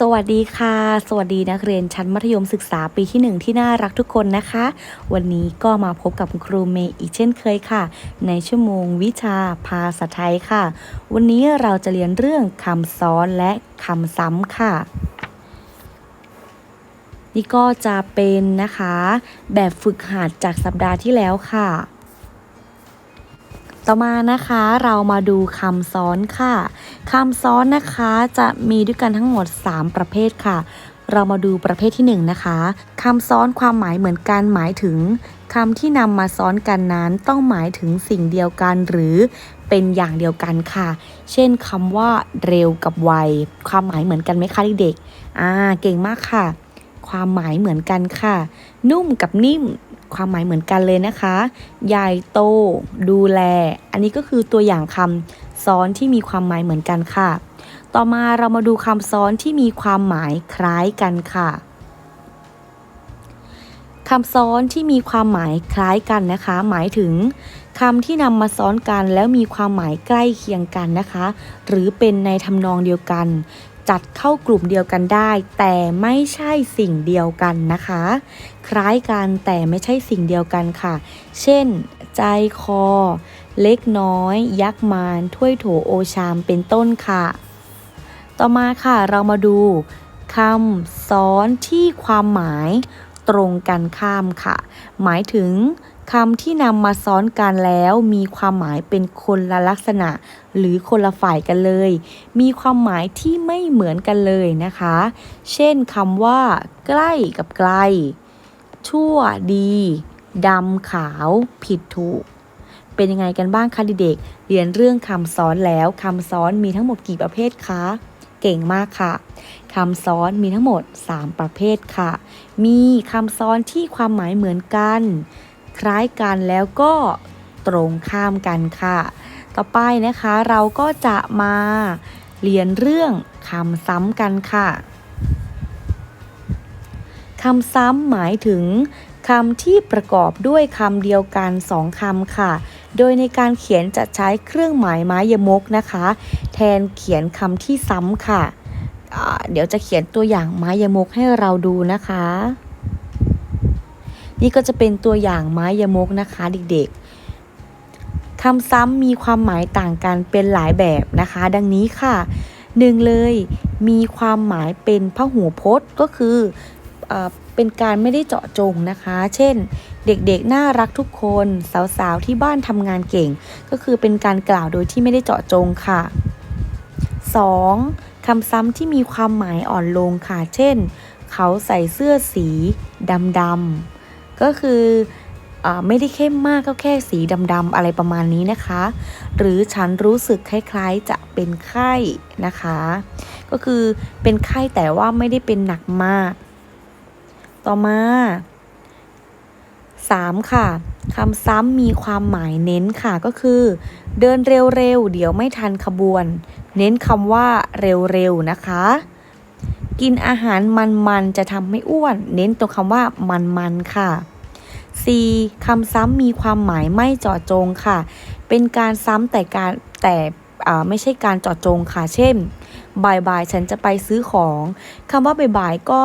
สวัสดีค่ะ สวัสดีนักเรียนชั้นมัธยมศึกษาปีที่ 1 ที่น่ารักทุกคนนะคะ วันนี้ก็มาพบกับคุณครูเมย์อีกเช่นเคยค่ะ ในชั่วโมงวิชาภาษาไทยค่ะ วันนี้เราจะเรียนเรื่องคำซ้อนและคำซ้ำค่ะ นี่ก็จะเป็นนะคะ แบบฝึกหัดจากสัปดาห์ที่แล้วค่ะ ต่อมานะคะเรามาดูคำซ้อนค่ะคำซ้อนนะคะจะมีด้วยกันทั้งหมด 3 ประเภทค่ะ เรามาดูประเภทที่1นะคะคำซ้อนความหมายเหมือนกันหมายถึงคำที่นำมาซ้อนกันนั้นต้องหมายถึงสิ่งเดียวกันหรือเป็นอย่างเดียวกันค่ะ เช่นคำว่าเร็วกับไว ความหมายเหมือนกันไหมคะเด็กๆอ่าเก่งมากค่ะ ความหมายเหมือนกันค่ะ นุ่มกับนิ่ม ความหมายเหมือนกันเลยนะคะใหญ่โต ดูแล อันนี้ก็คือตัวอย่างคำซ้อนที่มีความหมายเหมือนกันค่ะ ต่อมาเรามาดูคำซ้อนที่มีความหมายคล้ายกันค่ะคำซ้อนที่มีความหมายคล้ายกันนะคะ หมายถึงคำที่นำมาซ้อนกันแล้วมีความหมายใกล้เคียงกันนะคะ หรือเป็นในทำนองเดียวกัน จัดเข้ากลุ่มเดียวกันได้ แต่ไม่ใช่สิ่งเดียวกันนะคะ คล้ายกันแต่ไม่ใช่สิ่งเดียวกันค่ะ เช่น ใจคอ เล็กน้อย ยักษ์มารถ้วยโถโอชามเป็นต้นค่ะ ต่อมาค่ะเรามาดูคำซ้อนที่ความหมายตรงกันข้ามค่ะ หมายถึง คำที่นำมาซ้อนกันแล้วมีความหมายเป็นคนละลักษณะ หรือคนละฝ่ายกันเลย มีความหมายที่ไม่เหมือนกันเลยนะคะ เช่นคำว่า ใกล้กับไกล ชั่วดีดำขาว ผิดถูก เป็นยังไงกันบ้างคะเด็กๆเรียนเรื่องคำซ้อนแล้วคำซ้อนมีทั้งหมดกี่ประเภทคะเก่งมากค่ะคำซ้อนมีทั้งหมด 3 ประเภทค่ะ มีคำซ้อนที่ความหมายเหมือนกัน คล้ายกันแล้วก็ตรงข้ามกันค่ะ ต่อไปนะคะเราก็จะมาเรียนเรื่องคำซ้ำกันค่ะคำซ้ำหมายถึงคำที่ประกอบด้วยคำเดียวกันสองคำค่ะ โดยในการเขียนจะใช้เครื่องหมายไม้ยมกนะคะ แทนเขียนคำที่ซ้ำค่ะ เดี๋ยวจะเขียนตัวอย่างไม้ยมกให้เราดูนะคะ นี่ก็จะเป็นตัวอย่างไม้ยมกนะคะเด็กๆคำซ้ำมีความหมายต่างกันเป็นหลายแบบนะคะ ดังนี้ค่ะหนึ่งเลยมีความหมายเป็นพหูพจน์ก็คือเออเป็นการไม่ได้เจาะจงนะคะ เช่น เด็กๆ น่ารักทุกคนสาวๆ ที่บ้านทำงานเก่ง ก็คือเป็นการกล่าวโดยที่ไม่ได้เจาะจงค่ะ 2. คำซ้ำที่มีความหมายอ่อนลงค่ะ เช่น เขาใส่เสื้อสีดำๆ ก็คือไม่ได้เข้มมากก็แค่สีดำๆอะไรประมาณนี้นะคะ หรือฉันรู้สึกคล้ายๆจะเป็นไข้นะคะ ก็คือเป็นไข้แต่ว่าไม่ได้เป็นหนักมาก ต่อมา 3. ค่ะคำซ้ำมีความหมายเน้นค่ะก็คือ เดินเร็วๆ เดี๋ยวไม่ทันขบวน เน้นคำว่าเร็วๆ นะคะ กินอาหารมันๆ จะทำให้อ้วน เน้นตรงคำว่ามันๆ ค่ะ 4. คำซ้ำมีความหมายไม่เจาะจงค่ะ เป็นการซ้ำแต่การแต่ไม่ใช่การเจาะจงค่ะ เช่น บ่ายๆ ฉันจะไปซื้อของคำว่าบ่ายๆ ก็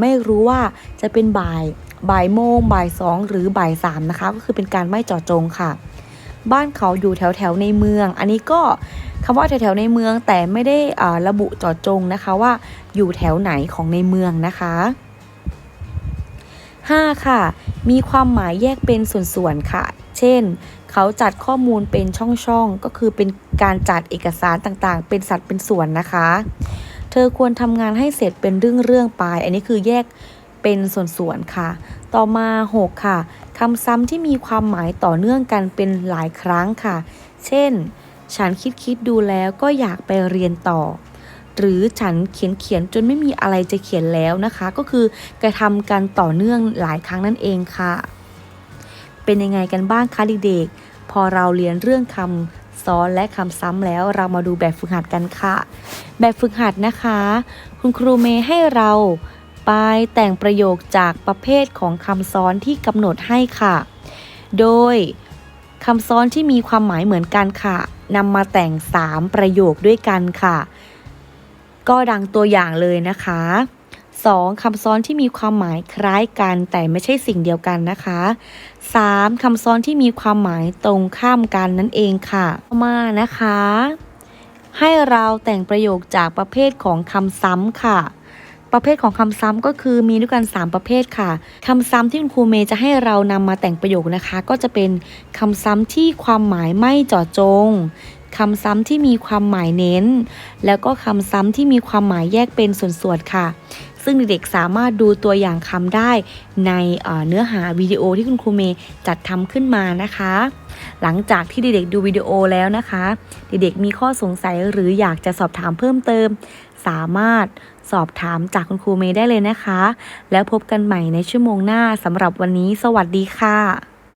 ไม่รู้ว่าจะเป็นบ่าย บ่ายโมง บ่ายสองหรือบ่ายสามนะคะ ก็คือเป็นการไม่เจาะจงค่ะ บ้านเขาอยู่แถวแถวในเมือง อันนี้ก็คำว่าแถวแถวในเมืองแต่ไม่ได้ระบุเจาะจงนะคะว่าอยู่แถวไหนของในเมืองนะคะ 5. ค่ะ มีความหมายแยกเป็นส่วนๆค่ะ เช่น เขาจัดข้อมูลเป็นช่องๆ ก็คือเป็นการจัดเอกสารต่างๆ เป็นสัดเป็นส่วนนะคะ เธอควรทำงานให้เสร็จเป็นเรื่องๆไป อันนี้คือแยกเป็นส่วนๆ ค่ะ ต่อมา 6 ค่ะคำซ้ำที่มีความหมายต่อเนื่องกันเป็นหลายครั้งค่ะ เช่น ฉันคิดคิดดูแล้วก็อยากไปเรียนต่อ หรือฉันเขียนเขียนจนไม่มีอะไรจะเขียนแล้วนะคะ ก็คือกระทำกันต่อเนื่องหลายครั้งนั่นเองค่ะ เป็นยังไงกันบ้างคะเด็กๆพอเราเรียนเรื่องคำซ้อนและคำซ้ำแล้วเรามาดูแบบฝึกหัดกันค่ะ แบบฝึกหัดนะคะ คุณครูเมย์ให้เราไปแต่งประโยคจากประเภทของคำซ้อนที่กำหนดให้ค่ะ โดยคำซ้อนที่มีความหมายเหมือนกันค่ะนำมาแต่ง 3 ประโยคด้วยกันค่ะ ก็ดังตัวอย่างเลยนะคะ 2. คำซ้อนที่มีความหมายคล้ายกัน แต่ไม่ใช่สิ่งเดียวกันนะคะ 3. คำซ้อนที่มีความหมายตรงข้ามกันนั่นเองค่ะต่อมานะคะ ให้เราแต่งประโยคจากประเภทของคำซ้ำค่ะ ประเภทของคำซ้ำก็คือมีด้วยกัน 3 ประเภทค่ะคำซ้ำที่คุณครูเมย์จะให้เรานำมาแต่งประโยคนะคะ ก็จะเป็นคำซ้ำที่ความหมายไม่เจาะจง คำซ้ำที่มีความหมายเน้น แล้วก็คำซ้ำที่มีความหมายแยกเป็นส่วนๆค่ะ ซึ่งเด็กๆสามารถดูตัวอย่างคำได้ในเนื้อหาวิดีโอที่คุณครูเมย์จัดทำขึ้นมานะคะ หลังจากที่เด็กๆดูวิดีโอแล้วนะคะ เด็กๆมีข้อสงสัยหรืออยากจะสอบถามเพิ่มเติม สามารถสอบถามจากคุณครูเมย์ได้เลยนะคะ แล้วพบกันใหม่ในชั่วโมงหน้าสำหรับวันนี้ สวัสดีค่ะ